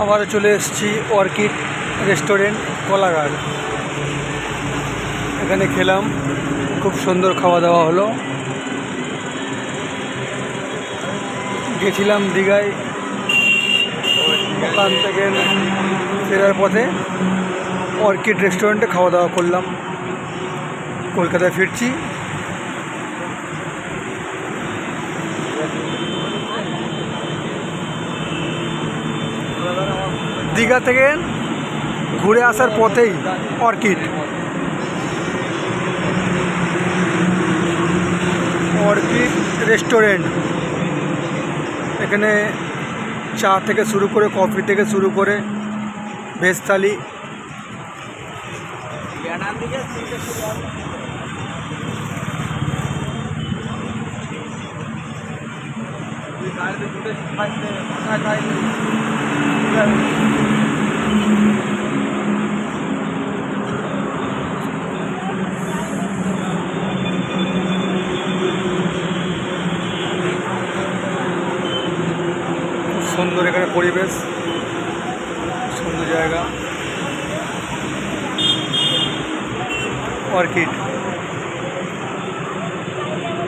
আবার চলে এসেছি অর্কিড রেস্টুরেন্ট, কোলাঘাট। এখানে খেলাম, খুব সুন্দর খাওয়া দাওয়া হলো। গেছিলাম দীঘায়, ওখান থেকে ফেরার পথে অর্কিড রেস্টুরেন্টে খাওয়া দাওয়া করলাম। কলকাতায় ফিরছি। দীঘা থেকে ঘুরে আসার পথেই অর্কিড। Orchid restaurant. এখানে চা থেকে শুরু করে কফি থেকে শুরু করে খুব সুন্দর এখানে পরিবেশ সুন্দর জায়গা। অর্কিড।